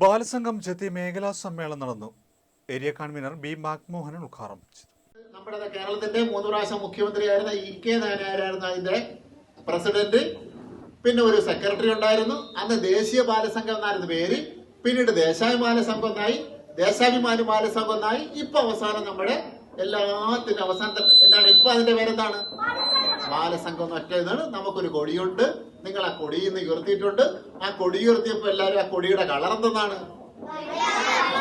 ബാലസംഘം ചെത്തി മേഖലാ സമ്മേളനം നടന്നു. ഏരിയ കൺവീനർ ബി മാക്മോഹനൻ ഉദ്ഘാടനം ചെയ്തു. നമ്മുടെ കേരളത്തിന്റെ മൂന്ന് പ്രാവശ്യം മുഖ്യമന്ത്രിയായിരുന്ന ഇ കെ നായനായിരുന്നു അതിന്റെ പ്രസിഡന്റ്. പിന്നെ ഒരു സെക്രട്ടറി ഉണ്ടായിരുന്നു. അന്ന് ദേശീയ ബാലസംഘം എന്നായിരുന്നു പേര്. പിന്നീട് ദേശാഭിമാന സംഘം എന്നായി. ദേശാഭിമാനി ബാലസംഘം എന്നായി. ഇപ്പൊ അവസാനം നമ്മുടെ എല്ലാത്തിനും അവസാനത്തെ എന്താണ്? ഇപ്പൊ അതിന്റെ പേരെന്താണ്? ബാലസംഘം എന്ന് ഒറ്റ നമുക്കൊരു കൊടിയുണ്ട്. നിങ്ങൾ ആ കൊടിയിൽ നിന്ന് ഉയർത്തിയിട്ടുണ്ട്. ആ കൊടി ഉയർത്തിയപ്പോ എല്ലാരും ആ കൊടിയുടെ കളർ എന്തെന്നാണ്?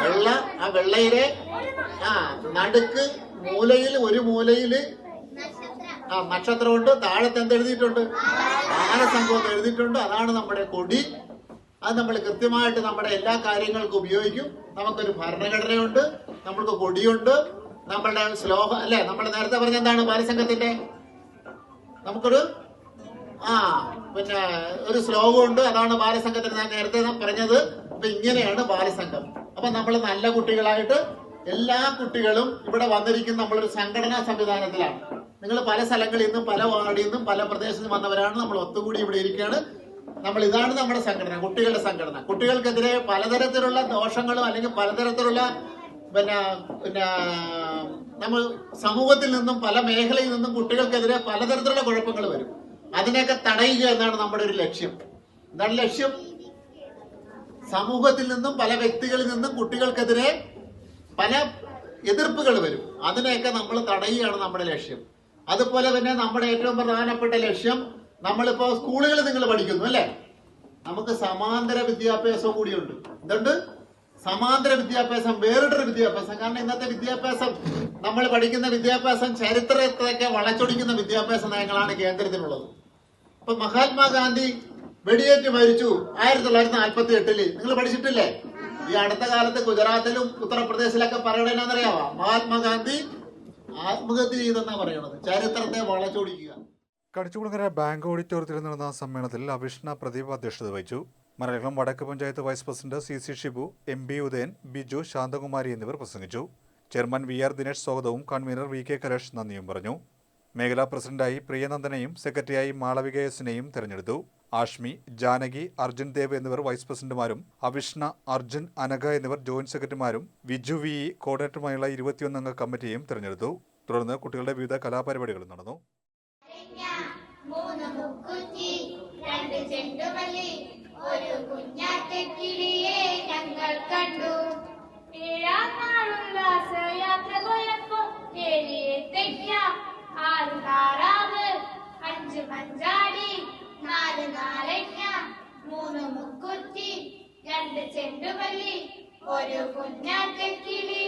വെള്ള. ആ വെള്ളയിലെ ആ നടുക്ക് മൂലയിൽ ഒരു മൂലയിൽ ആ നക്ഷത്രമുണ്ട്. താഴത്ത് എന്തെഴുതിയിട്ടുണ്ട് ബാലസംഘം എന്ന് എഴുതിയിട്ടുണ്ട്. അതാണ് നമ്മുടെ കൊടി. അത് നമ്മൾ കൃത്യമായിട്ട് നമ്മുടെ എല്ലാ കാര്യങ്ങൾക്കും ഉപയോഗിക്കും. നമുക്കൊരു ഭരണഘടനയുണ്ട്. നമ്മൾക്ക് കൊടിയുണ്ട്. നമ്മളുടെ ശ്ലോകം അല്ലെ? നമ്മൾ നേരത്തെ പറഞ്ഞ എന്താണ് ബാലസംഘത്തിന്റെ? നമുക്കൊരു ആ പിന്നെ ഒരു ശ്ലോകമുണ്ട്. അതാണ് ബാലസംഘത്തിന് ഞാൻ നേരത്തെ പറഞ്ഞത്. അപ്പൊ ഇങ്ങനെയാണ് ബാലസംഘം. അപ്പൊ നമ്മൾ നല്ല കുട്ടികളായിട്ട് എല്ലാ കുട്ടികളും ഇവിടെ വന്നിരിക്കുന്ന നമ്മളൊരു സംഘടനാ സംവിധാനത്തിലാണ്. നിങ്ങൾ പല സ്ഥലങ്ങളിൽ നിന്നും പല വാർഡിൽ നിന്നും പല പ്രദേശത്ത് വന്നവരാണ്. നമ്മൾ ഒത്തുകൂടി ഇവിടെ ഇരിക്കുകയാണ്. നമ്മൾ ഇതാണ് നമ്മുടെ സംഘടന കുട്ടികളുടെ സംഘടന. കുട്ടികൾക്കെതിരെ പലതരത്തിലുള്ള ദോഷങ്ങളും അല്ലെങ്കിൽ പലതരത്തിലുള്ള പിന്നെ പിന്നെ നമ്മൾ സമൂഹത്തിൽ നിന്നും പല മേഖലയിൽ നിന്നും കുട്ടികൾക്കെതിരെ പലതരത്തിലുള്ള കുഴപ്പങ്ങൾ വരും. അതിനെയൊക്കെ തടയുക എന്നാണ് നമ്മുടെ ഒരു ലക്ഷ്യം. എന്താണ് ലക്ഷ്യം? സമൂഹത്തിൽ നിന്നും പല വ്യക്തികളിൽ നിന്നും കുട്ടികൾക്കെതിരെ പല എതിർപ്പുകൾ വരും. അതിനെയൊക്കെ നമ്മൾ തടയുകയാണ് നമ്മുടെ ലക്ഷ്യം. അതുപോലെ തന്നെ നമ്മുടെ ഏറ്റവും പ്രധാനപ്പെട്ട ലക്ഷ്യം നമ്മളിപ്പോ സ്കൂളുകളിൽ നിങ്ങൾ പഠിക്കുന്നു അല്ലേ? നമുക്ക് സമാന്തര വിദ്യാഭ്യാസം കൂടിയുണ്ട്. എന്തുണ്ട്? സമാന്തര വിദ്യാഭ്യാസം വേറിട്ടൊരു വിദ്യാഭ്യാസം. കാരണം ഇന്നത്തെ വിദ്യാഭ്യാസം നമ്മൾ പഠിക്കുന്ന വിദ്യാഭ്യാസം ചരിത്രത്തെയൊക്കെ വളച്ചൊടിക്കുന്ന വിദ്യാഭ്യാസ നയങ്ങളാണ് കേന്ദ്രത്തിലുള്ളത്. ഇപ്പൊ മഹാത്മാഗാന്ധി വെടിയേറ്റ് മരിച്ചു ആയിരത്തി തൊള്ളായിരത്തി നാൽപ്പത്തി എട്ടിൽ നിങ്ങൾ പഠിച്ചിട്ടില്ലേ? ഈ അടുത്ത കാലത്ത് ഗുജറാത്തിലും ഉത്തർപ്രദേശിലൊക്കെ പറയണെന്നറിയാവാ മഹാത്മാഗാന്ധി ആത്മഹത്യ ചെയ്തെന്നാ പറയണത്. ചരിത്രത്തെ വളച്ചൊടിക്കുക. കടിച്ചുകുളങ്ങര ബാങ്ക് ഓഡിറ്റോറിയത്തിൽ നടന്ന സമ്മേളനത്തിൽ അവിഷ്ണ പ്രദീപ് അധ്യക്ഷത വഹിച്ചു. മലയാളം വടക്ക് panchayat vice president C C Shibu M B Udayan Biju Shanthakumari എന്നിവർ പ്രസംഗിച്ചു. ചെയർമാൻ വി ആർ ദിനേഷ് സ്വാഗതവും കൺവീനർ വി കെ കലേഷ് നന്ദിയും പറഞ്ഞു. മേഖലാ പ്രസിഡന്റായി പ്രിയനന്ദനെയും സെക്രട്ടറിയായി മാളവികേസിനെയും തെരഞ്ഞെടുത്തു. ആഷ്മി ജാനകി അർജുൻ ദേവ് എന്നിവർ വൈസ് പ്രസിഡന്റുമാരും അവിഷ്ണ അർജുൻ അനഘ എന്നിവർ ജോയിന്റ് സെക്രട്ടറിമാരും വിജു വി കോർഡിനേറ്ററുമായുള്ള ഇരുപത്തിയൊന്നംഗ കമ്മിറ്റിയും തെരഞ്ഞെടുത്തു. തുടർന്ന് കുട്ടികളുടെ വിവിധ കലാപരിപാടികളും നടന്നു. മൂന്ന് മുക്കുറ്റി രണ്ട് ചെണ്ടുമല്ലി ഒരു കുഞ്ഞാറ്റക്കിളിയെ ഞങ്ങൾ കണ്ടു. ഏഴാം നാളുല്ലാസ യാത്ര പോയപ്പോ ഏഴിയെ തെക്ക ആറ് താറാവ് അഞ്ച് മഞ്ചാടി നാല് നാരങ്ങ മൂന്ന് മുക്കുറ്റി രണ്ട് ചെണ്ടുമല്ലി ഒരു കുഞ്ഞാറ്റക്കിളി